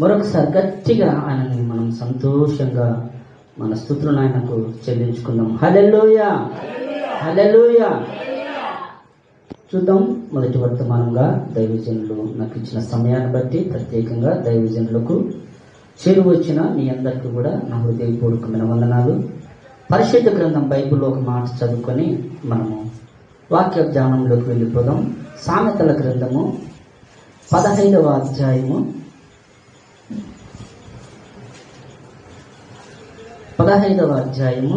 మరొకసారి గట్టిగా ఆయనని మనం సంతోషంగా మన స్థుతులను ఆయనకు చెల్లించుకుందాం. హలెల్లోయ! హలెల్లోయ! చూద్దాం మొదటి వర్తమానంగా దైవజనులు నాకు ఇచ్చిన సమయాన్ని బట్టి ప్రత్యేకంగా దైవజనులకు చెరువు వచ్చిన మీ అందరికీ కూడా నా హృదయపూర్వకమైన వందనాలు. పరిశుద్ధ గ్రంథం బైబిల్లో ఒక మాట చదువుకొని మనము వాక్య ధ్యానంలోకి వెళ్ళిపోదాం. సామెతల గ్రంథము పదహైదవ అధ్యాయము పదహైదవ అధ్యాయము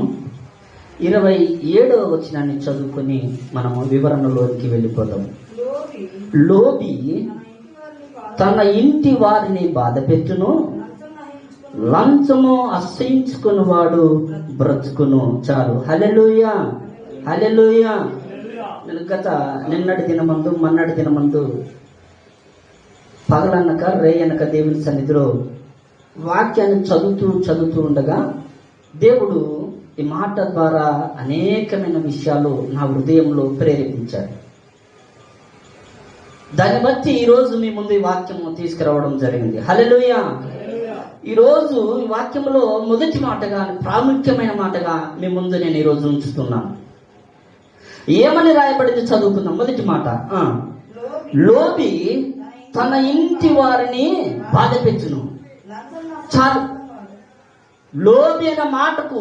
ఇరవై ఏడవ వచనాన్ని చదువుకొని మనము వివరణలోకి వెళ్ళిపోదాము లోబి తన ఇంటి వారిని బాధ పెట్టును లంచము అసహించుకుని వాడు బ్రతుకును. చాలు. హలెలుయ హలెలుయ నేను గత నిన్నటి దినమందు మన్నటి దినమందు పగలనక రేయనక దేవుని సన్నిధిలో వాక్యాన్ని చదువుతూ చదువుతూ ఉండగా దేవుడు ఈ మాట ద్వారా అనేకమైన విషయాలు నా హృదయంలో ప్రేరేపించాడు. దాన్ని బట్టి ఈరోజు మీ ముందు ఈ వాక్యము తీసుకురావడం జరిగింది. హలెలుయ ఈరోజు ఈ వాక్యంలో మొదటి మాటగా ప్రాముఖ్యమైన మాటగా మీ ముందు నేను ఈరోజు ఉంచుతున్నాను. ఏమని రాయబడింది చదువుకుందాం. మొదటి మాట. లోబి తన ఇంటి వారిని బాధ పెట్టును చాలు. లోబి అనే మాటకు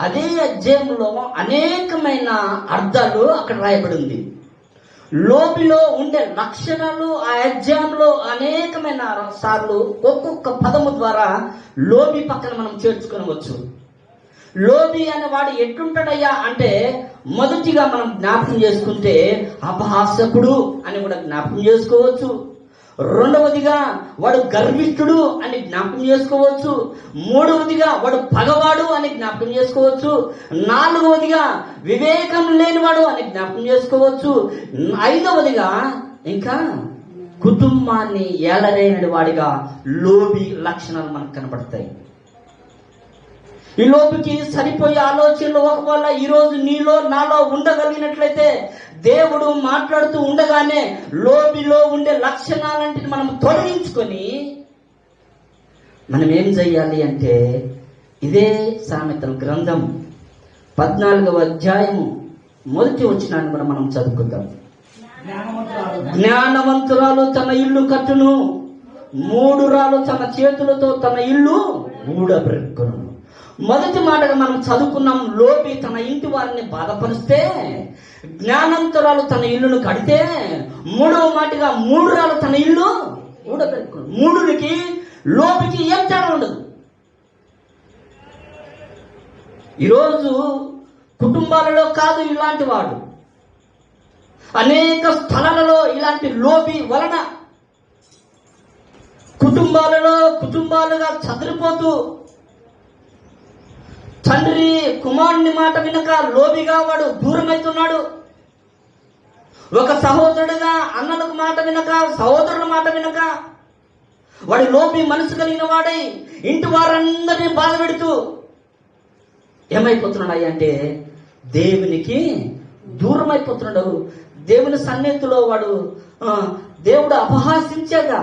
అదే అధ్యాయంలో అనేకమైన అర్థాలు అక్కడ రాయబడి ఉంది లోబిలో ఉండే లక్షణాలు ఆ అధ్యాయంలో అనేకమైన సార్లు ఒక్కొక్క పదము ద్వారా లోబి పక్కన మనం చేర్చుకోవచ్చు లోబి అనే వాడు ఎట్లుంటాడయ్యా అంటే మొదటిగా మనం జ్ఞాపకం చేసుకుంటే అపహాసకుడు అని కూడా జ్ఞాపకం చేసుకోవచ్చు. రెండవదిగా వాడు గర్విష్ఠుడు అని జ్ఞాపకం చేసుకోవచ్చు. మూడవదిగా వాడు పగవాడు అని జ్ఞాపకం చేసుకోవచ్చు. నాలుగవదిగా వివేకం లేనివాడు అని జ్ఞాపకం చేసుకోవచ్చు. ఐదవదిగా ఇంకా కుటుంబాన్ని ఏలరేని వాడిగా లోబి లక్షణాలు మనకు కనబడతాయి. ఈ లోపుకి సరిపోయే ఆలోచనలు ఒకవేళ ఈరోజు నీలో నాలో ఉండగలిగినట్లయితే దేవుడు మాట్లాడుతూ ఉండగానే లోబిలో ఉండే లక్షణాలంటిని మనం తొలగించుకొని మనం ఏం చెయ్యాలి అంటే ఇదే సామెతల గ్రంథం పద్నాలుగవ అధ్యాయము మొదటి వచ్చినాన్ని కూడా మనం చదువుకుందాం. జ్ఞానవంతురాలు తన ఇల్లు కట్టును మూడు రాలు తన చేతులతో తన ఇల్లు ఊడబ్రెక్కును మొదటి మాటగా మనం చదువుకున్నాం లోపి తన ఇంటి వారిని బాధపరిస్తే జ్ఞానంతరాలు తన ఇల్లును కడితే మూడవ మాటగా మూడు రాలు తన ఇల్లు మూడుకి లోపికి ఏం తేడా ఉండదు. ఈరోజు కుటుంబాలలో కాదు ఇలాంటి వాడు. అనేక స్థలాలలో ఇలాంటి లోపి వలన కుటుంబాలలో కుటుంబాలుగా చదిరిపోతూ తండ్రి కుమారుని మాట వినక లోబిగా వాడు దూరమవుతున్నాడు ఒక సహోదరుడుగా అన్నలకు మాట వినక సహోదరుల మాట వినక వాడి లోపి మనసు కలిగిన వాడై ఇంటి వారందరినీ బాధ పెడుతూ ఏమైపోతున్నాడు అంటే దేవునికి దూరం అయిపోతున్నాడు దేవుని సన్నిధిలో వాడు దేవుడు అపహాసించాగా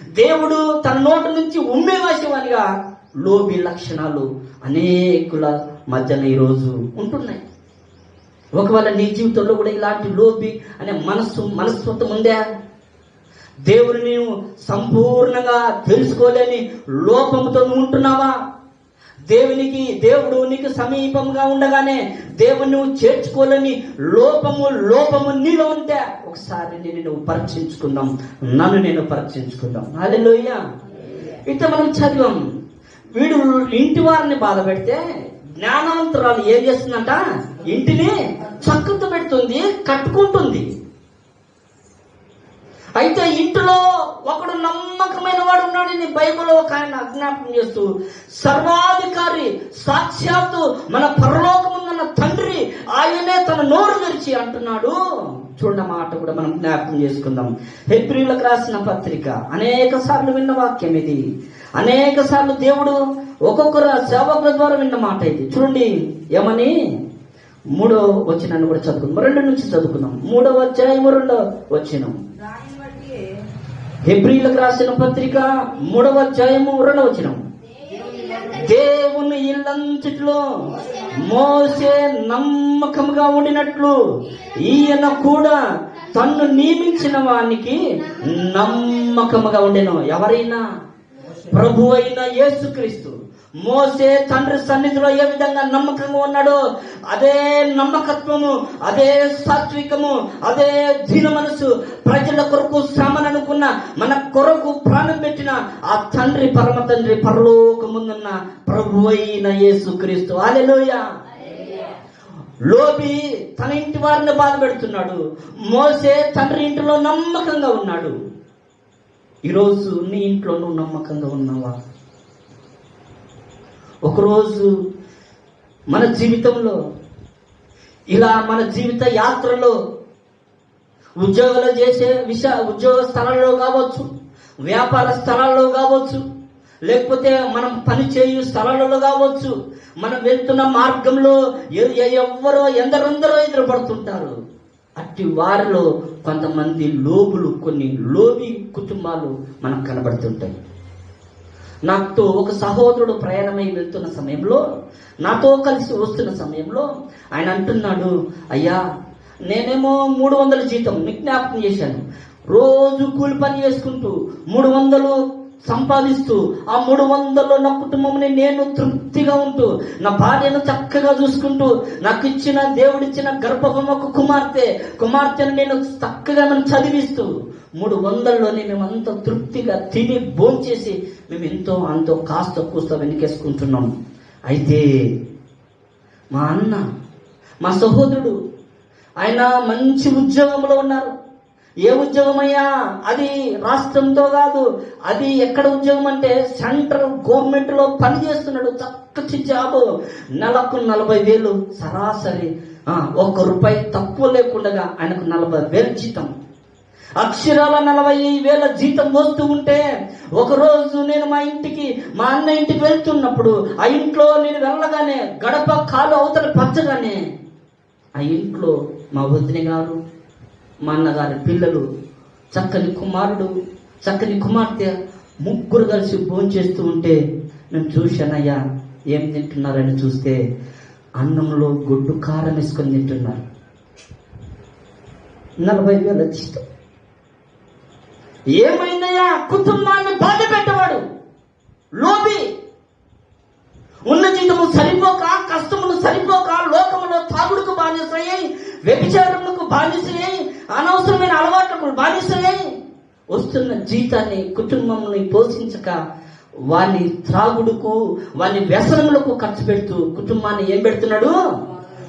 దేవుడు తన నోటి నుంచి ఉమ్మే వాసేవానిగా. లోబి లక్షణాలు అనేకుల మధ్యన ఈరోజు ఉంటున్నాయి. ఒకవేళ నీ జీవితంలో కూడా ఇలాంటి లోపి అనే మనస్సు మనస్తత్వం ఉందా? దేవుని నీవు సంపూర్ణంగా తెలుసుకోలేని లోపంతో నువ్వు ఉంటున్నావా? దేవునికి దేవుడు నీకు సమీపంగా ఉండగానే దేవుని నువ్వు చేర్చుకోలేని లోపము లోపము నీలో ఉంటే ఒకసారి నేను నువ్వు పరీక్షించుకుందాం. నన్ను నేను పరీక్షించుకుందాం. అదే లోయ ఇంత మనం చదివాం. వీడు ఇంటి వారిని బాధ పెడితే జ్ఞానవంతురాలు ఏం చేస్తుందంట? ఇంటిని చక్కతో పెడుతుంది కట్టుకుంటుంది. అయితే ఇంటిలో ఒకడు నమ్మకమైన వాడు ఉన్నాడు నీ ఒక ఆయన అజ్ఞాపకం చేస్తూ సర్వాధికారి సాక్షాత్తు మన పరలోకముందన్న తండ్రి ఆయనే తన నోరు తెరిచి అంటున్నాడు. చూడ మాట కూడా మనం జ్ఞాపకం చేసుకుందాం. హెబ్రిలకు రాసిన పత్రిక అనేక సార్లు విన్న వాక్యం ఇది. అనేక సార్లు దేవుడు ఒక్కొక్కరు సేవకుల ద్వారా విన్న మాట ఇది. చూడండి ఏమని? మూడో వచ్చినాన్ని కూడా చదువుకుందాం. రెండు నుంచి చదువుకుందాం. మూడవ అధ్యాయము రెండో వచ్చిన దానిని హెబ్రిలకు రాసిన పత్రిక మూడవ అధ్యాయము రెండవ వచ్చిన దేవుని ఇల్లంతటిలో మోసే నమ్మకముగా ఉండినట్లు ఈయన కూడా తన్ను నియమించిన వానికి నమ్మకముగా ఉండేను. ఎవరైనా? ప్రభు అయిన యేసుక్రీస్తు. మోసే తండ్రి సన్నిధిలో ఏ విధంగా నమ్మకంగా ఉన్నాడో అదే నమ్మకత్వము అదే సాత్వికము అదే దీన మనసు ప్రజల కొరకు శ్రమననుకున్న మన కొరకు ప్రాణం పెట్టిన ఆ తండ్రి పరమ తండ్రి పరలోకముందున్న ప్రభు అయిన యేసుక్రీస్తు. అలెలోయ లోబి తన ఇంటి వారిని బాధ పెడుతున్నాడు మోసే తండ్రి ఇంటిలో నమ్మకంగా ఉన్నాడు. ఈరోజు నీ ఇంట్లో నువ్వు నమ్మకంగా ఉన్నావా? ఒకరోజు మన జీవితంలో ఇలా మన జీవిత యాత్రలో ఉద్యోగాలు చేసే విష ఉద్యోగ స్థలాల్లో కావచ్చు వ్యాపార స్థలాల్లో కావచ్చు లేకపోతే మనం పని చేయు స్థలాలలో కావచ్చు మనం వెళ్తున్న మార్గంలో ఎవరో ఎందరందరో ఎందరెందరో ఎదురుపడుతుంటారు. అట్టి వారిలో కొంతమంది లోబులు కొన్ని లోబి కుటుంబాలు మనకు కనబడుతుంటాయి. నాతో ఒక సహోదరుడు ప్రయాణమై వెళ్తున్న సమయంలో నాతో కలిసి వస్తున్న సమయంలో ఆయన అంటున్నాడు అయ్యా నేనేమో మూడు వందల జీతం విజ్ఞాపం చేశాను. రోజు కూలి పని చేసుకుంటూ మూడు వందలు సంపాదిస్తూ ఆ మూడు వందల్లో నా కుటుంబంని నేను తృప్తిగా ఉంటూ నా భార్యను చక్కగా చూసుకుంటూ నాకు ఇచ్చిన దేవుడిచ్చిన గర్భం ఒక కుమార్తె కుమార్తెను నేను చక్కగా నన్ను చదివిస్తూ మూడు వందల్లోనే మేమంతా తృప్తిగా తిని భోంచేసి మేము ఎంతో అంతో కాస్త కూస్త వెనకేసుకుంటున్నాం. అయితే మా అన్న మా సహోదరుడు ఆయన మంచి ఉద్యోగంలో ఉన్నారు. ఏ ఉద్యోగం అయ్యా అది రాష్ట్రంతో కాదు అది ఎక్కడ ఉద్యోగం అంటే సెంట్రల్ గవర్నమెంట్లో పని చేస్తున్నాడు చక్కటి జాబ్. నెలకు నలభై వేలు సరాసరి. ఒక్క రూపాయి తక్కువ లేకుండా ఆయనకు నలభై వేలు జీతం. అక్షరాల నలభై వేల జీతం వస్తూ ఉంటే ఒకరోజు నేను మా ఇంటికి మా అన్న ఇంటికి వెళ్తున్నప్పుడు ఆ ఇంట్లో నేను వెళ్ళగానే గడప కాలు అవతల పచ్చగానే ఆ ఇంట్లో మా వదిన గారు మా అన్నగారి పిల్లలు చక్కని కుమారుడు చక్కని కుమార్తె ముగ్గురు కలిసి భోజనం చేస్తూ ఉంటే నేను చూశానయ్యా ఏం తింటున్నారని చూస్తే అన్నంలో గుడ్డు కారం వేసుకొని తింటున్నారు. నలభై వేల జీతం ఏమైందయ్యా? కుటుంబాన్ని బాధ పెట్టవాడు లోబి. ఉన్న జీతము సరిపోక కష్టములు సరిపోక లోకములో తాగుడుకు బానిసయ్యి వ్యభిచారములకు బానిసయ్యి అనవసరమైన అలవాట్లకు బానిసయ్యాయి వస్తున్న జీతాన్ని కుటుంబంని పోషించక వాని త్రాగుడుకు వాని వ్యసనములకు ఖర్చు పెడుతూ కుటుంబాన్ని ఏం పెడుతున్నాడు?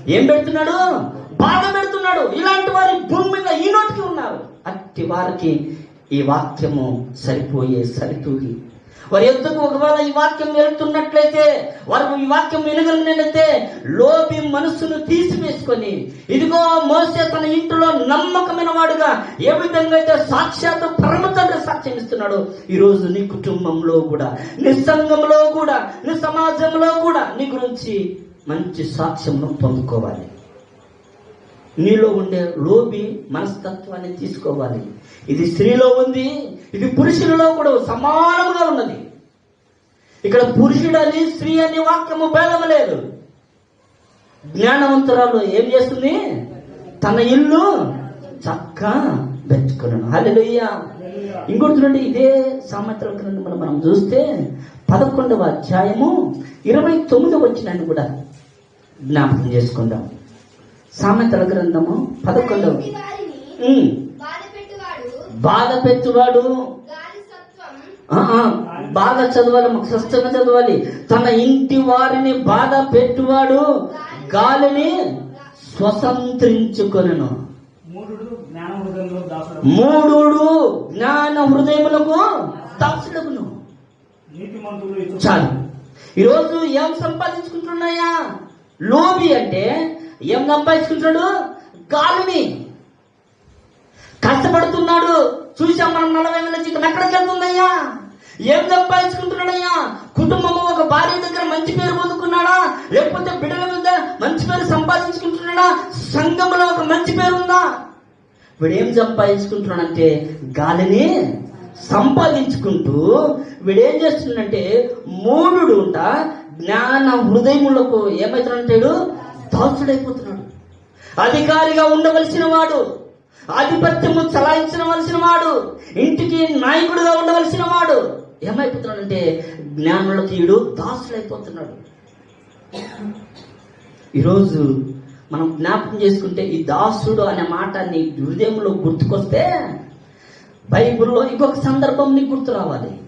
ఏం పెడుతున్నాడు? బాధ పెడుతున్నాడు. ఇలాంటి వారి భూమి మీద నోటికి ఉన్నారు. అట్టి వారికి ఈ వాక్యము సరిపోయే సరితూగి వారి ఎందుకు ఒకవేళ ఈ వాక్యం వెళ్తున్నట్లయితే వారు ఈ వాక్యం వినగలిగినట్లయితే లోపి మనస్సును తీసివేసుకొని ఇదిగో మోసే తన ఇంట్లో నమ్మకమైన వాడుగా ఏ విధంగా అయితే సాక్షాత్తు పరమ తండ్రి సాక్ష్యం ఇస్తున్నాడు ఈ రోజు నీ కుటుంబంలో కూడా నీ సంఘంలో కూడా నీ సమాజంలో కూడా నీ గురించి మంచి సాక్ష్యంను పొందుకోవాలి. నీలో ఉండే లోబి మనస్తత్వాన్ని తీసుకోవాలి. ఇది స్త్రీలో ఉంది ఇది పురుషులలో కూడా సమానముగా ఉన్నది. ఇక్కడ పురుషుడని స్త్రీ అని వాక్యము భేదం లేదు. జ్ఞానవంతురాలు ఏం చేస్తుంది? తన ఇల్లు చక్క పెట్టుకున్నాను హల్లెలూయా. ఇంకోటి చూడండి ఇదే సామెతల గ్రంథంలో మనం చూస్తే పదకొండవ అధ్యాయము ఇరవై తొమ్మిది వచ్చినాన్ని కూడా జ్ఞాపకం చేసుకుందాం. సామెతల గ్రంథము పదకొండవ ఇంటి వారిని ఉమ్, బాధపెట్టువాడు బాధ పెట్టువాడు? గాలి సత్వం. ఆ, ఆ, బాగా చదవాలి మాకు స్పష్టంగా చదవాలి. తన ఇంటి వారిని బాధ పెట్టువాడు గాలిని స్వతంత్రించుకొనను. మూడు జ్ఞాన హృదయంలో దాసుడు. మూడు జ్ఞాన హృదయములకు ఇచ్చు చాలు. ఈరోజు ఏం సంపాదించుకుంటున్నాయా? లోబి అంటే ఏం సంపాదించుకుంటున్నాడు? గాలిని. కష్టపడుతున్నాడు. చూసాం మనం నలభై వేల జీతం ఎక్కడికి వెళ్తుందయ్యా? ఏం సంపాదించుకుంటున్నాడయ్యా? కుటుంబం ఒక భార్య దగ్గర మంచి పేరు పొందుకున్నాడా? లేకపోతే బిడ్డల మీద మంచి పేరు సంపాదించుకుంటున్నాడా? సంఘంలో ఒక మంచి పేరు ఉందా? వీడు ఏం సంపాదించుకుంటున్నాడంటే గాలిని సంపాదించుకుంటూ వీడేం చేస్తున్నాడంటే మూడు ఉంట జ్ఞాన హృదయములకు ఏమవుతున్నాడు దాసుడైపోతున్నాడు అధికారిగా ఉండవలసిన వాడు. ఆధిపత్యము చలాయించవలసిన వాడు ఇంటికి నాయకుడుగా ఉండవలసిన వాడు. ఏమైపోతున్నాడంటే జ్ఞానులకు ఈడు దాసుడైపోతున్నాడు ఈరోజు మనం జ్ఞాపకం చేసుకుంటే ఈ దాసుడు అనే మాట నీ హృదయంలో గుర్తుకొస్తే బైబిల్లో ఇంకొక సందర్భం నీకు గుర్తు రావాలి.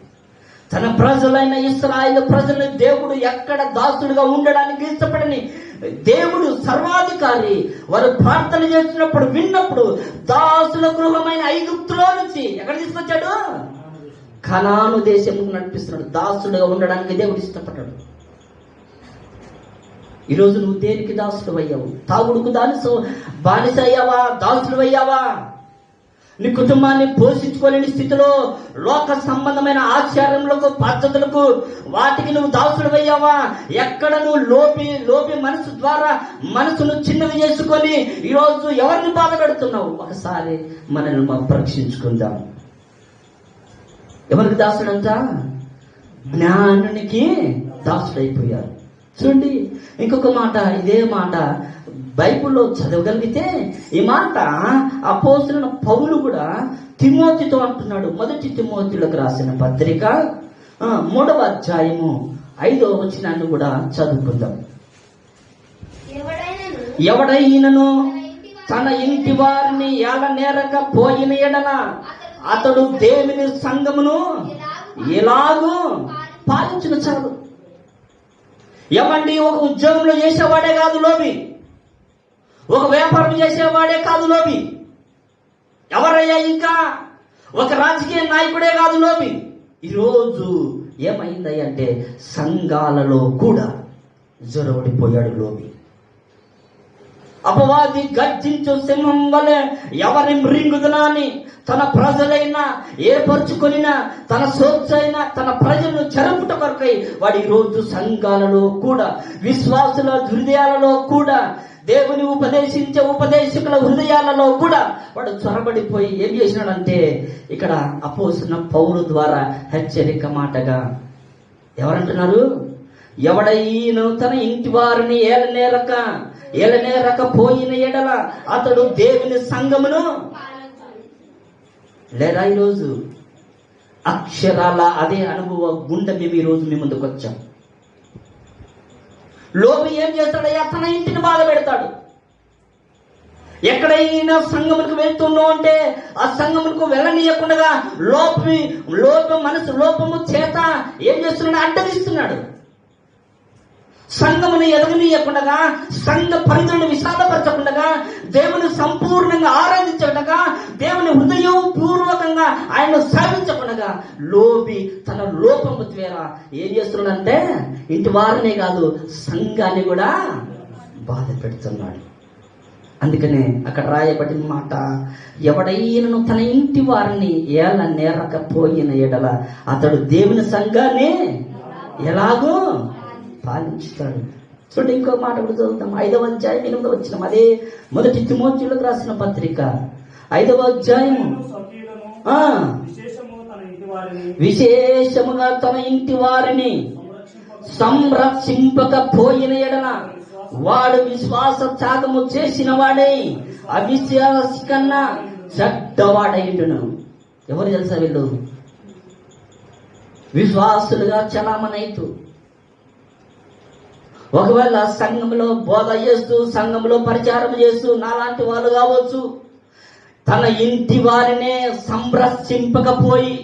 తన ప్రజలైన ఇస్రాయేల్ ప్రజలు దేవుడు ఎక్కడ దాసుడుగా ఉండడానికి ఇష్టపడని దేవుడు సర్వాధికారి. వారు ప్రార్థన చేస్తున్నప్పుడు విన్నప్పుడు దాసుల గృహమైన ఐగుప్తులో నుంచి ఎక్కడ తీసుకొచ్చాడు? కనాను దేశంకు నడిపిస్తున్నాడు. దాసుడుగా ఉండడానికి దేవుడు ఇష్టపడ్డాడు. ఈరోజు నువ్వు దేనికి దాసుడు అయ్యావు తాగుడుకు దాని బానిస అయ్యావా దాసుడు అయ్యావా నీ కుటుంబాన్ని పోషించుకోలేని స్థితిలో లోక సంబంధమైన ఆచారములకు పద్ధతులకు వాటికి నువ్వు దాసుడు అయ్యావా ఎక్కడ నువ్వు లోపి లోపి మనసు ద్వారా మనసును చిన్నది చేసుకొని ఈరోజు ఎవరిని బాధ పెడుతున్నావు? ఒకసారి మనల్ని మనం పరీక్షించుకుందాం. ఎవరికి దాసుడంట? జ్ఞానునికి దాసుడైపోయారు చూడండి ఇంకొక మాట ఇదే మాట. బైబిల్లో చదవగలిగితే ఈ మాట అపోసిన పౌలు కూడా తిమోతితో అంటున్నాడు. మొదటి తిమోతిలకు రాసిన పత్రిక మూడవ అధ్యాయము ఐదో వచనాన్ని కూడా చదువుకుందాం. ఎవడైనను తన ఇంటి వారిని ఏల నేరక పోయిన ఎడల అతడు దేవుని సంఘమును ఎలాగూ పాలించిన చాలు. ఎవండి ఒక ఉద్యోగంలో చేసేవాడే కాదు లోబి. ఒక వ్యాపారం చేసేవాడే కాదు లోబి. ఎవరయ్యా ఇంకా? ఒక రాజకీయ నాయకుడే కాదు లోబి. ఈరోజు ఏమైందయ్య అంటే సంఘాలలో కూడా జొరవడిపోయాడు లోబి. అపవాది గర్జించు సింహం వలె ఎవరి మృంగుదనాన్ని తన ప్రజలైనా ఏర్పరచుకొనినా తన స్వచ్ఛైనా తన ప్రజలను చెరపుట కొరకై వాడి రోజు సంఘాలలో కూడా విశ్వాసుల హృదయాలలో కూడా దేవుని ఉపదేశించే ఉపదేశకుల హృదయాలలో కూడా వాడు చొరబడిపోయి ఏం చేసినాడంటే ఇక్కడ అపోసిన పౌరు ద్వారా హెచ్చరిక మాటగా ఎవరంటున్నారు? ఎవడైనా తన ఇంటి వారిని ఏలనేరక ఏలనేరక పోయిన ఎడల అతడు దేవుని సంగమును లేదా ఈరోజు అక్షరాల అదే అనుభవ గుండె మేము ఈరోజు మీ ముందుకు వచ్చాం లోపు ఏం చేస్తాడయ్యా తన ఇంటిని బాధ పెడతాడు. ఎక్కడైనా సంగములకు వెళ్తున్నావు అంటే ఆ సంగములకు వెళ్ళనీయకుండా లోపి లోపం మనసు లోపము చేత ఏం చేస్తున్నాడు? అడ్డగిస్తున్నాడు. సంఘమును ఎదగనీయకుండా సంఘ పరిధులను విశాలపరచకుండా దేవుని సంపూర్ణంగా ఆరాధించకుండా దేవుని హృదయం పూర్వకంగా ఆయన సేవించకుండా లోపి తన లోపము ద్వారా ఏం చేస్తున్నాడంటే ఇంటి వారినే కాదు సంఘాన్ని కూడా బాధ పెడుతున్నాడు. అందుకనే అక్కడ రాయబడిన మాట ఎవడైనను తన ఇంటి వారిని ఏల నేరకపోయిన ఎడల అతడు దేవుని సంఘాన్ని ఎలాగో పాలించుతాడు. చూడండి ఇంకో మాట కూడా చదువుతాం. ఐదవ అధ్యాయం ఎనిమిదవ వచ్చిన అదే మొదటి తిమోత్యులకు రాసిన పత్రిక. ఐదవ అధ్యాయం ఆ. విశేషముగా తన ఇంటి వారిని సంరక్షింప సంరక్షింపకపోయిన ఎడన వాడు విశ్వాస త్యాగము చేసిన వాడై అవిశ్వాసి కన్నా చెడ్డవాడైండును ఎవరు తెలుసా వీళ్ళు? విశ్వాసులుగా చలామణైతూ. ఒకవేళ సంఘంలో బోధ చేస్తూ సంఘంలో పరిచారం చేస్తూ నాలాంటి వాళ్ళు కావచ్చు తన ఇంటి వారినే సంరక్షింపకపోయి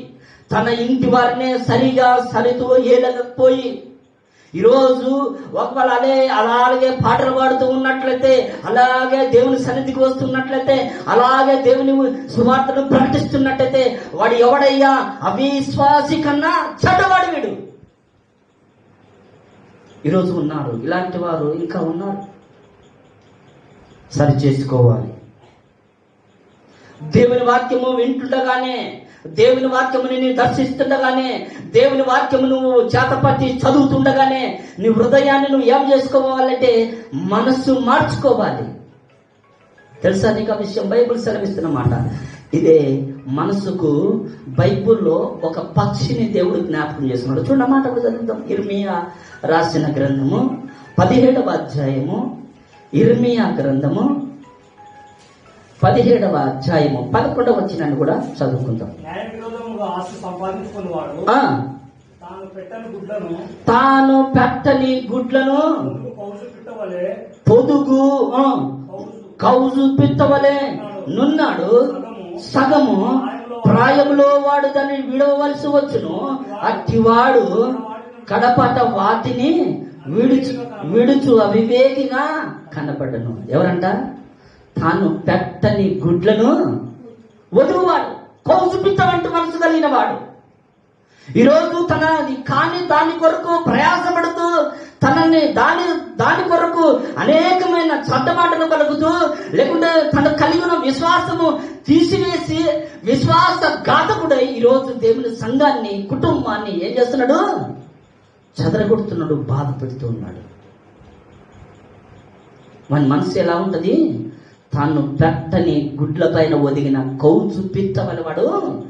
తన ఇంటి వారినే సరిగా సరితో ఏలకపోయి ఈరోజు ఒకవేళ అదే అలాగే పాటలు పాడుతూ ఉన్నట్లయితే అలాగే దేవుని సన్నిధికి వస్తున్నట్లయితే అలాగే దేవుని సువార్తను ప్రకటిస్తున్నట్లయితే వాడు ఎవడయ్యా? అవిశ్వాసి కన్నా చెడ్డవాడు వీడు. ఈరోజు ఉన్నారు. ఇలాంటి వారు ఇంకా ఉన్నారు. సరి చేసుకోవాలి. దేవుని వాక్యము వింటుండగానే దేవుని వాక్యము నేను దర్శిస్తుండగానే దేవుని వాక్యము నువ్వు చేతపట్టి చదువుతుండగానే నీ హృదయాన్ని నువ్వు ఏం చేసుకోవాలంటే మనస్సు మార్చుకోవాలి. తెలుసా నీకు ఆ విషయం? బైబిల్ సెలవిస్తున్నమాట ఇదే మనసుకు బైబిల్లో ఒక పక్షిని దేవుడు జ్ఞాపకం చేస్తున్నాడు. చూడండి మాట కూడా చదువుతాం. ఇర్మియా రాసిన గ్రంథము పదిహేడవ అధ్యాయము. ఇర్మియా గ్రంథము పదిహేడవ అధ్యాయము. పదకొండవ వచ్చినాన్ని కూడా చదువుకుందాం. తాను పెట్టని గుడ్లను పొదుగు కౌజు పిత్తవలే నున్నాడు. సగము ప్రాయములో వాడు దాన్ని విడవలసి వచ్చును. అట్టివాడు కడపట వాటిని విడుచు విడుచు అవివేకిగా కనపడను. ఎవరంట? తాను పెట్టని గుడ్లను వదులువాడు. కౌసుపిత్తమంటూ మనసు కలిగిన వాడు. ఈరోజు తన కాని దాని కొరకు ప్రయాసపడుతూ తనని దాని దాని కొరకు అనేకమైన చట్టమాటలు కలుగుతూ లేకుంటే తన కలిగిన విశ్వాసము తీసివేసి విశ్వాస ఘాతకుడై ఈరోజు దేవుని సంఘాన్ని కుటుంబాన్ని ఏం చేస్తున్నాడు? చెదరగొడుతున్నాడు బాధ పెడుతూ ఉన్నాడు. మన మనసు ఎలా ఉంటుంది? తాను పెట్టని గుడ్ల పైన ఒదిగిన కౌజు పిత్తవని వాడు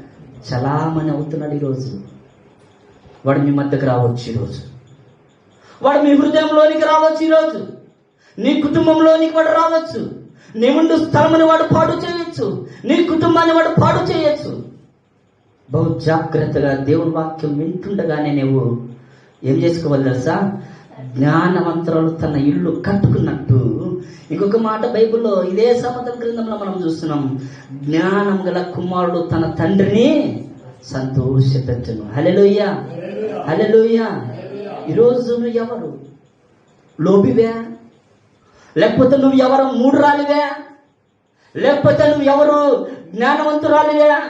చలామణి అవుతున్నాడు ఈరోజు. వాడు మీ మధ్యకు రావచ్చు ఈరోజు. వాడు మీ హృదయంలోనికి రావచ్చు ఈరోజు. నీ కుటుంబంలోనికి వాడు రావచ్చు. నీ ముందు స్థలముని వాడు పాడు చేయొచ్చు. నీ కుటుంబాన్ని వాడు పాడు చేయొచ్చు. బహు జాగ్రత్తగా దేవుని వాక్యం వింటుండగానే నువ్వు ఏం చేసుకోవాలి తెలుసా? జ్ఞానవంతరాలు తన ఇల్లు కట్టుకున్నట్టు. ఇంకొక మాట బైబిల్లో ఇదే సమతం గ్రంథంలో మనం చూస్తున్నాం. జ్ఞానం గల కుమారుడు తన తండ్రిని సంతోషపెట్టును. హలెలుయ్య హలెలుయ్య ఈరోజు నువ్వు ఎవరు? లోబివే? లేకపోతే నువ్వు ఎవరు? మూడు రాలివే లేకపోతే నువ్వు ఎవరు? జ్ఞానవంతురాలివే?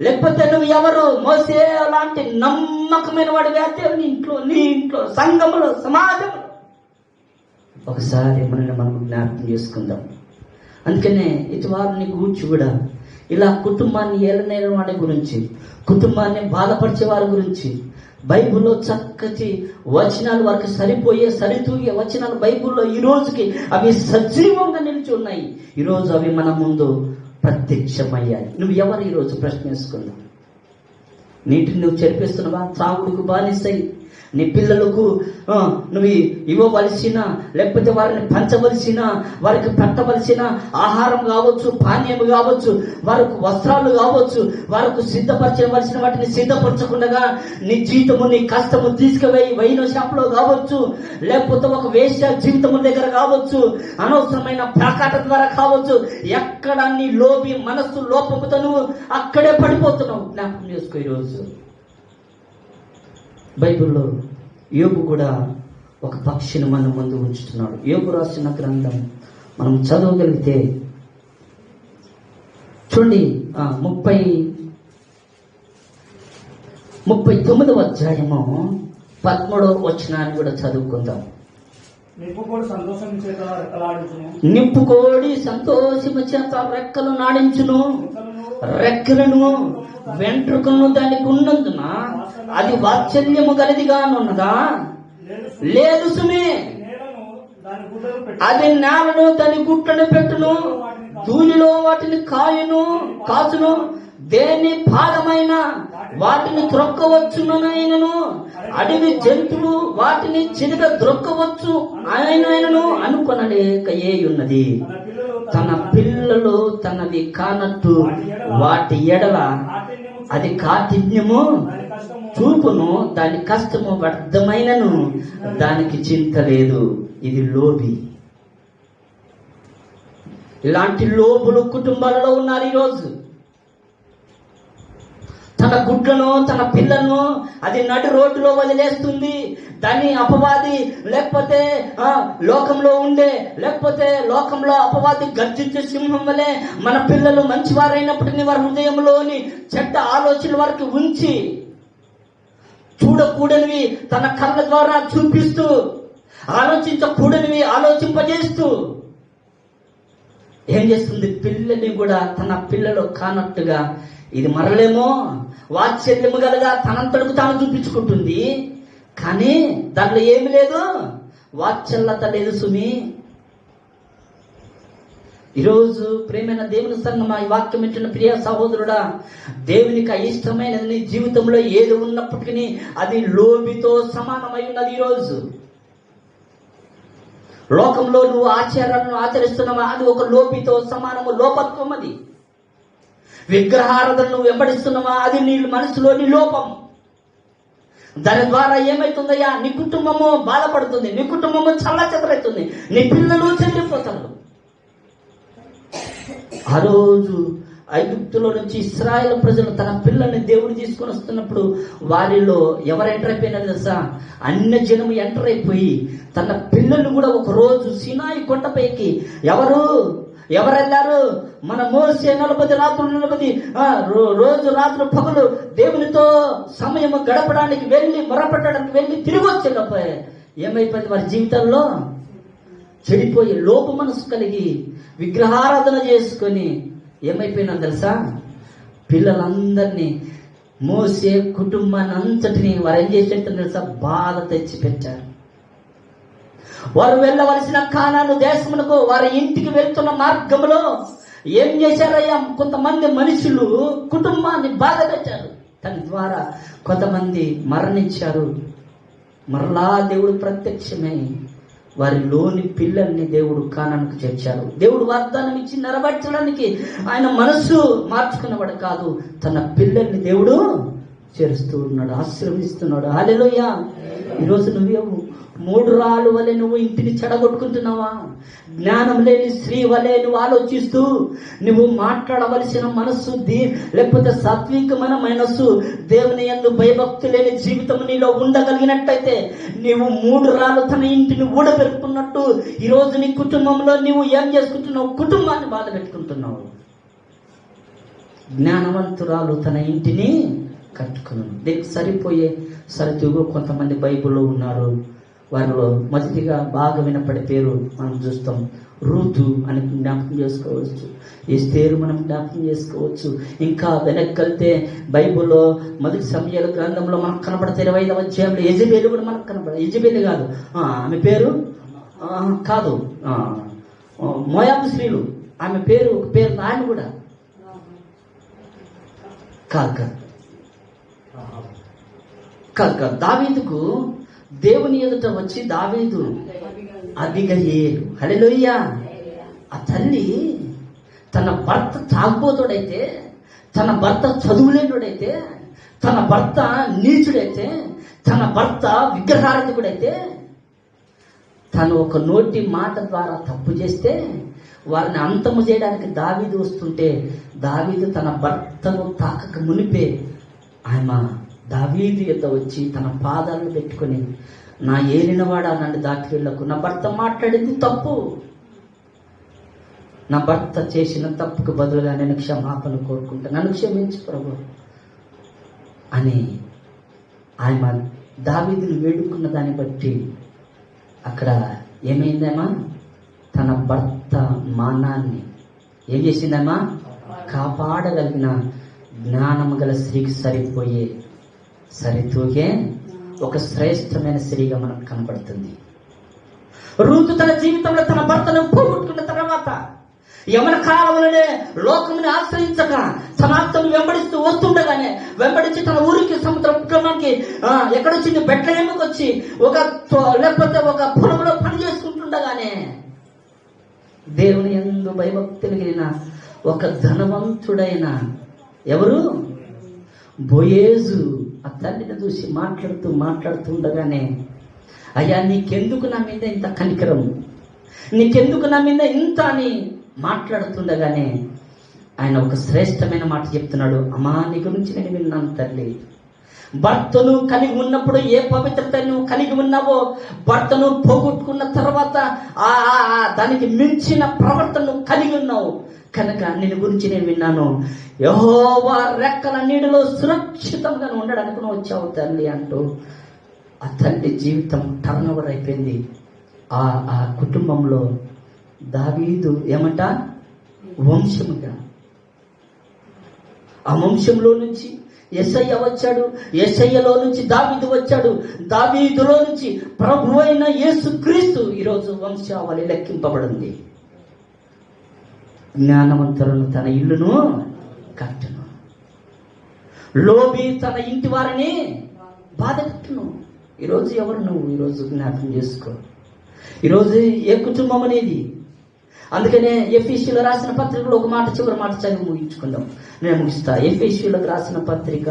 లేకపోతే నువ్వు ఎవరు? మోసే లాంటి నమ్మకమైన వాడివే? దేవుని ఇంట్లో నీ ఇంట్లో సంఘంలో సమాజంలో. ఒకసారి మనల్ని మనం జ్ఞాపకం చేసుకుందాం. అందుకనే ఇటువారిని కూర్చు కూడా ఇలా కుటుంబాన్ని ఏలనేల వాడి గురించి కుటుంబాన్ని బాధపరిచే వారి గురించి బైబిల్లో చక్కటి వచనాలు వారికి సరిపోయే సరితూగే వచనాలు బైబిల్లో ఈ రోజుకి అవి సజీవంగా నిలిచి ఉన్నాయి. ఈరోజు అవి మన ముందు ప్రత్యక్షమయ్యాయి. నువ్వు ఎవరు ఈరోజు ప్రశ్న వేసుకున్నావు? నీటిని నువ్వు చెరిపిస్తున్నావా? త్రాగుడుకు బానిసై. నీ పిల్లలకు నువ్వు ఇవ్వవలసిన లేకపోతే వారిని పంచవలసిన వారికి పెట్టవలసిన ఆహారం కావచ్చు పానీయం కావచ్చు వారికి వస్త్రాలు కావచ్చు వారికి సిద్ధపరచవలసిన వాటిని సిద్ధపరచకుండా నీ జీతము నీ కష్టము తీసుకుపోయి వైన షాప్లో కావచ్చు లేకపోతే ఒక వేష్య జీవితము దగ్గర కావచ్చు అనవసరమైన ప్యాకాట ద్వారా కావచ్చు ఎక్కడ నీ లోబి మనస్సు లోపముతో నువ్వు అక్కడే పడిపోతున్నావు. జ్ఞాపకం చేసుకో ఈరోజు. బైబిల్లో యోగు కూడా ఒక పక్షిని మన ముందు ఉంచుతున్నాడు. యోగు రాసిన గ్రంథం మనం చదవగలిగితే చూడండి ముప్పై ముప్పై తొమ్మిదవ అధ్యాయము పదమూడవ వచనాన్ని కూడా చదువుకుందాం. నిప్పుకోడు సంతోషము చేత రెక్కలు నాడించును. రెక్కలను రెక్కలను వెంట్రుకలను దానికి ఉన్నందున అది వాత్సల్యము గలదిగానున్నదా లేదు లేదు సుమి అది నేలను దాని గుట్లను పెట్టును. ధూళిలో వాటిని కాయును కాచును. దేని భాగమైన వాటిని త్రొక్కవచ్చునైనను అడవి జంతువులు. వాటిని చిరగ ద్రొక్కవచ్చు ఆయనను అనుకొనలేక ఏ ఉన్నది తన పిల్లలు తన తనవి కానట్టు వాటి ఎడల. అది కాఠిన్యము. చూపును దాని కష్టము వ్యర్థమైనను. దానికి చింత లేదు. ఇది లోబి ఇలాంటి లోబులు కుటుంబాలలో ఉన్నారు ఈరోజు. తన గుడ్లను తన పిల్లను అది నడి రోడ్డులో వదిలేస్తుంది. దాన్ని అపవాది లేకపోతే లోకంలో ఉండే లేకపోతే లోకంలో అపవాది గర్జించే సింహం వలె మన పిల్లలు మంచివారైనప్పటికీ వారి హృదయంలోని చెడ్డ ఆలోచనల వరకు ఉంచి చూడకూడనివి తన కళ్ళ ద్వారా చూపిస్తూ ఆలోచించకూడనివి ఆలోచింపజేస్తూ ఏం చేస్తుంది? పిల్లని కూడా తన పిల్లలు కానట్టుగా ఇది మరలేమో వాత్సల్యము గలగా తనంతటికి తాను చూపించుకుంటుంది. కానీ దాంట్లో ఏమి లేదు? వాత్సల్యత లేదు సుమి. ఈరోజు ప్రేమైన దేవుని సంగమ ఈ వాక్యం ఇచ్చిన ప్రియ సహోదరుడా దేవునికి అయిష్టమైన నీ జీవితంలో ఏది ఉన్నప్పటికీ అది లోబితో సమానమై ఉన్నది ఈరోజు. లోకంలో నువ్వు ఆచారాలను ఆచరిస్తున్నావా? అది ఒక లోపితో సమానము లోపత్వం అది విగ్రహారాధన నువ్వు వెంబడిస్తున్నావా? అది నీ మనసులోని లోపం. దాని ద్వారా ఏమైతుందయ్యా? నీ కుటుంబము బాధపడుతుంది. నీ కుటుంబము చల్ల చెదరవుతుంది నీ పిల్లలు చెల్లిపోతారు ఆ రోజు ఐగుప్తులో నుంచి ఇస్రాయల్ ప్రజలు తన పిల్లల్ని దేవుడు తీసుకొని వస్తున్నప్పుడు వారిలో ఎవరు ఎంటర్ అయిపోయినారు తెలుసా? అన్య జనము ఎంటర్ అయిపోయి తన పిల్లలు కూడా ఒక రోజు సినాయి కొండపైకి ఎవరు? ఎవరు వెళ్ళారు మన మోసే నలభై రాత్రులు నలభై రో- రోజు రాత్రి పగలు దేవునితో సమయం గడపడానికి వెళ్ళి మొరపెట్టడానికి వెళ్ళి తిరిగి వచ్చేటప్పుడు ఏమైపోయింది వారి జీవితంలో? చెడిపోయి లోప మనసు కలిగి విగ్రహారాధన చేసుకొని ఏమైపోయినా తెలుసా? పిల్లలందరినీ మోసే కుటుంబాన్ని అంతటిని వారు ఏం చేసేట్టు తెలుసా? బాధ తెచ్చి పెట్టారు వారు వెళ్ళవలసిన కానాను దేశమునకు వారి ఇంటికి వెళ్తున్న మార్గంలో ఏం చేశారయ్యా? కొంతమంది మనుషులు కుటుంబాన్ని బాధ పెట్టారు దాని ద్వారా కొంతమంది మరణించారు. మరలా దేవుడు ప్రత్యక్షమై వారిలోని పిల్లల్ని దేవుడు కానానికి చేర్చారు. దేవుడు వాగ్దానం ఇచ్చి నెరవేర్చడానికి ఆయన మనస్సు మార్చుకున్నవాడు కాదు. తన పిల్లల్ని దేవుడు చేరుస్తూ ఉన్నాడు ఆశీర్వదిస్తున్నాడు. హాలెలుయ్యా ఈరోజు నువ్వు మూడు రాళ్ళు వలె నువ్వు ఇంటిని చెడగొట్టుకుంటున్నావా? జ్ఞానం లేని స్త్రీ వలె నువ్వు ఆలోచిస్తూ నువ్వు మాట్లాడవలసిన మనస్సు దీ లేకపోతే సాత్వికమైన మనస్సు దేవుని ఎందు భయభక్తి లేని జీవితం నీలో ఉండగలిగినట్టయితే నీవు మూడు రాళ్ళు తన ఇంటిని ఊడబెట్టుకున్నట్టు ఈరోజు నీ కుటుంబంలో నువ్వు ఏం చేసుకుంటున్నావు? కుటుంబాన్ని బాధ పెట్టుకుంటున్నావు జ్ఞానవంతురాలు తన ఇంటిని కట్టుకున్నాను దీనికి సరిపోయే సరితూగు కొంతమంది బైబిల్లో ఉన్నారు. వారిలో మొదటిగా బాగా వినపడే పేరు మనం చూస్తాం. ఋతు అని జ్ఞాపకం చేసుకోవచ్చు. ఎస్తేరు మనం జ్ఞాపకం చేసుకోవచ్చు. ఇంకా వెనక్కి వెళ్తే బైబిల్లో మొదటి సమయాల గ్రంథంలో మనకు కనబడతాయి ఇరవై ఐదవ అధ్యాయంలో యజబేలు కూడా మనకు కనబడ యజబేలు కాదు. ఆమె పేరు? కాదు. మోయాబు స్త్రీలు. ఆమె పేరు ఒక పేరు ఆమె కూడా. కాక కాదు కాదు. దావీదుకు దేవుని ఎదుట వచ్చి దావీదు అబిగయేలు. హల్లెలూయా. ఆ తల్లి తన భర్త తాగుబోతుడైతే తన భర్త చదువులేనుడైతే తన భర్త నీచుడైతే తన భర్త విగ్రహారధికుడైతే తను ఒక నోటి మాట ద్వారా తప్పు చేస్తే వారిని అంతము చేయడానికి దావీదు వస్తుంటే దావీదు తన భర్తను తాకక మునిపే ఆమె దావీదు యొక్క వచ్చి తన పాదాలను పెట్టుకొని నా ఏలినవాడా నన్ను దాటి వెళ్ళకు. నా భర్త మాట్లాడింది తప్పు. నా భర్త చేసిన తప్పుకు బదులుగా నేను క్షమాపణ కోరుకుంటా. నన్ను క్షమించు ప్రభు. అని ఆయన దావీదుని వేడుకున్న దాన్ని బట్టి అక్కడ ఏమైందేమా తన భర్త మానాన్ని ఏం చేసిందమ్మా? కాపాడగలిగిన జ్ఞానం గల స్త్రీకి సరిపోయే సరితూగే ఒక శ్రేష్టమైన స్త్రీగా మనకు కనబడుతుంది రూతు తన జీవితంలో తన భర్తను పోగొట్టుకున్న తర్వాత యమన కాలంలోనే లోకముని ఆశ్రయించక సమాప్తం వెంబడిస్తూ వస్తుండగానే వెంబడించి తన ఊరికి సముద్రం ఉద్యమానికి ఎక్కడొచ్చింది? బెట్లహేమకు వచ్చి ఒక లేకపోతే ఒక పొలంలో పని చేసుకుంటుండగానే దేవుని ఎందు భయభక్తులు కలిగిన ఒక ధనవంతుడైన ఎవరు? బోయేజు. ఆ తల్లిని చూసి మాట్లాడుతూ మాట్లాడుతుండగానే అయ్యా నీకెందుకు నా మీద ఇంత కనికరం? నీకెందుకు నా మీద ఇంత అని మాట్లాడుతుండగానే ఆయన ఒక శ్రేష్టమైన మాట చెప్తున్నాడు. అమ్మా నీ గురించి నేను విన్నాను తల్లి. భర్తను కలిగి ఉన్నప్పుడు ఏ పవిత్రత నువ్వు కలిగి ఉన్నావో భర్తను పోగొట్టుకున్న తర్వాత ఆ ఆ- ఆ దానికి మించిన ప్రవర్తన కలిగి ఉన్నావు. కనుక నేను గురించి నేను విన్నాను. యహోవా రెక్కల నీడలో సురక్షితంగా ఉండడానికి నువ్వు వచ్చావు తల్లి అంటూ ఆ తల్లి జీవితం టర్న్ ఓవర్ అయిపోయింది. ఆ ఆ కుటుంబంలో దావీదు ఏమంట? వంశముగా. ఆ వంశంలో నుంచి ఎస్ఐ వచ్చాడు ఎస్ఐలో నుంచి దావీదు వచ్చాడు. దావీదులో నుంచి ప్రభు అయిన యేసు క్రీస్తు ఈరోజు వంశావళి లెక్కింపబడింది. జ్ఞానవంతులను తన ఇల్లును కట్టును. లోబి తన ఇంటి వారిని బాధపెట్టును ఈరోజు ఎవరు నువ్వు? ఈరోజు జ్ఞాపకం చేసుకో. ఈరోజు ఏ కుటుంబం అనేది? అందుకనే ఎఫీసీలో రాసిన పత్రికలో ఒక మాట చివరి మాట చదివి ముగించుకుందాం. నేను ముగిస్తా. ఎఫీసీలకు రాసిన పత్రిక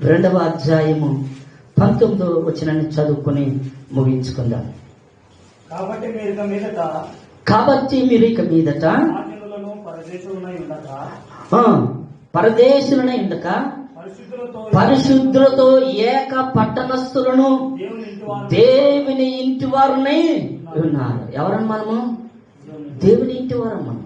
రెండవ అధ్యాయము పంతొమ్మిదో వచ్చిన చదువుకొని ముగించుకుందాం. కాబట్టి మీరు ఇక మీదట కాబట్టి మీరు ఇక మీదట పరదేశులనై ఉండక. పరిశుద్ధులతో ఏక పట్టణస్థులను దేవుని ఇంటి వారు దేవుని ఇంటి వారునై ఉన్నారు. ఎవరన్నా మనము? దేవుని ఇంటి వారం మనం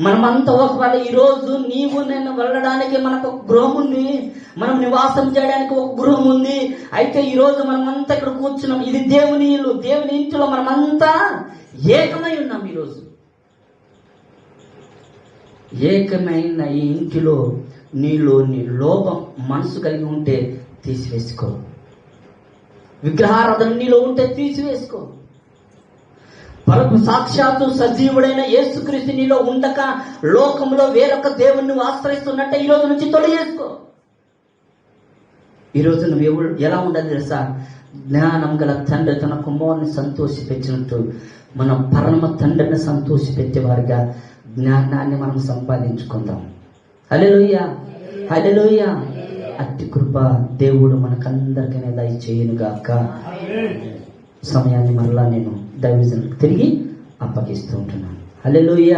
మనమంతా ఒకవేళ ఈ రోజు నీవు నేను వెళ్ళడానికి మనకు ఒక గృహం ఉంది మనం నివాసం చేయడానికి ఒక గృహం ఉంది అయితే ఈరోజు మనమంతా ఇక్కడ కూర్చున్నాం. ఇది దేవుని ఇల్లు. దేవుని ఇంటిలో మనమంతా ఏకమై ఉన్నాం ఈరోజు ఏకమైన ఈ ఇంటిలో నీలో నీ లోపం మనసు కలిగి ఉంటే తీసివేసుకో. విగ్రహారాధన నీలో ఉంటే తీసివేసుకో. పరకు సాక్షాత్తు సజీవుడైన యేసుక్రీస్తు నీలో ఉండక లోకంలో వేరొక దేవుణ్ణి ఆశ్రయిస్తున్నట్టే ఈ రోజు నుంచి తొలగేసుకో ఈ రోజు నువ్వు ఎవరు ఎలా ఉండాలి తెలుసా? జ్ఞానం గల తండ్రి తన కుమారుని సంతోషపెచ్చినట్టు మన పరమ తండ్రిని సంతోషపెట్టేవారిగా జ్ఞానాన్ని మనం సంపాదించుకుందాం. హల్లెలూయ! హల్లెలూయ! అతి కృప దేవుడు మనకందరికీ దయచేయనుగాక. సమయాన్ని మరలా నేను దైవజనులకు తిరిగి అప్పగిస్తూ ఉంటున్నాను. హల్లెలూయ.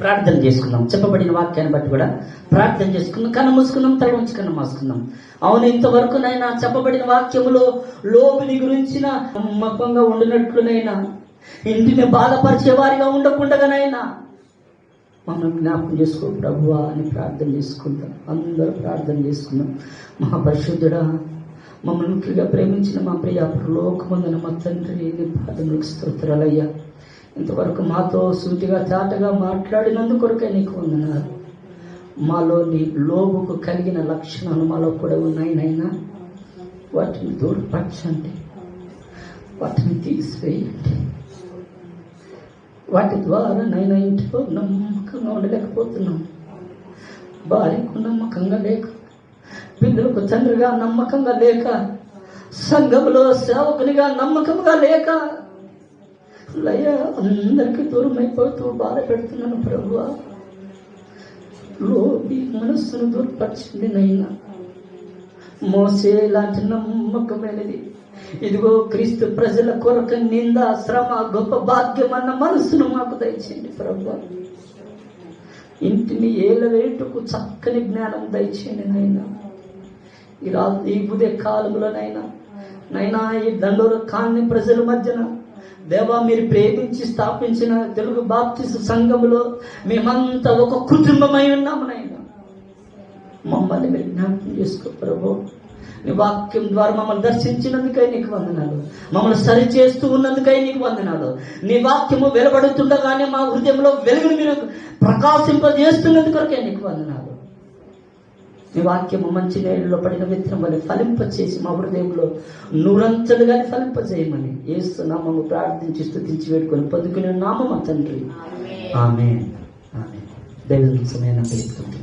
ప్రార్థన చేసుకున్నాం. చెప్పబడిన వాక్యాన్ని బట్టి కూడా ప్రార్థన చేసుకున్నాం. కన్ను మూసుకున్నాం తల ఉంచి కన్ను అవును ఇంతవరకు నైనా చెప్పబడిన వాక్యములో లోబిని గురించిన నమ్మకంగా ఉండినట్లునైనా ఇంటిని బాధపరిచే వారిగా ఉండకుండగానైనా మమ్మల్ని జ్ఞాపకం చేసుకో ప్రభువా అని ప్రార్థన చేసుకుందాం అందరూ ప్రార్థన చేసుకున్నాం. మహాపరిశుద్ధుడా మమ్మల్ని ముఖ్యంగా ప్రేమించిన మా ప్రియ లోకమందున మా తండ్రి పాదములకు స్తోత్రాలయ్యా. ఇంతవరకు మాతో సూటిగా చాటగా మాట్లాడినందు కొరకే నీకు వందనాలు. మాలోని లోబుకు కలిగిన లక్షణాలు మాలో కూడా ఉన్నాయి నైనా వాటిని దూరపరచండి. వాటిని తీసివేయండి. వాటి ద్వారా నైనా ఇంట్లో నమ్మకంగా ఉండలేకపోతున్నాం. భార్యకు నమ్మకంగా లేక పిల్లలకు తండ్రిగా నమ్మకంగా లేక సంఘంలో సేవకునిగా నమ్మకంగా లేక. లయ అందరికీ దూరం అయిపోతూ బాధ పెడుతున్నాను ప్రభువా. లోబి మనస్సును దూరపరిచింది నైనా మోసే లాంటి నమ్మకమైనది. ఇదిగో క్రీస్తు ప్రజల కొరకు నింద శ్రమ గొప్ప భాగ్యం అన్న మనస్సును మాకు దయచేయండి ప్రభు ఇంటిని ఏలవేటుకు చక్కని జ్ఞానం దయచేయండి నైనా ఈ రా ఈ ఉదయ కాలంలోనైనా నైనా ఈ దండోర కాని ప్రజల మధ్యన. దేవా మీరు ప్రేమించి స్థాపించిన తెలుగు బాప్టిస్ట్ సంఘములో మేమంతా ఒక కుటుంబమై ఉన్నాము నైనా. మమ్మల్ని మీరు జ్ఞాపకం చేసుకో ప్రభు. నీ వాక్యం ద్వారా మమ్మల్ని దర్శించినందుకై నీకు వందనాలు. మమ్మల్ని సరి చేస్తూ ఉన్నందుకై నీకు వందనాలు. నీ వాక్యము వెలువడుతుండగానే మా హృదయంలో వెలుగును మీరు ప్రకాశింపజేస్తున్నందుకొరకే నీకు వందనాలు. నీ వాక్యము మంచి నేలలో పడిన విత్తనం వల్ల ఫలింపచేసి మా హృదయంలో నూరంతలుగానే ఫలింపజేయమని ఏసు నామము ప్రార్థించి స్థుతించి వేడుకొని పొందుకునే నామం మా తండ్రి ఆమె ఆమె దైవ సమయాన్ని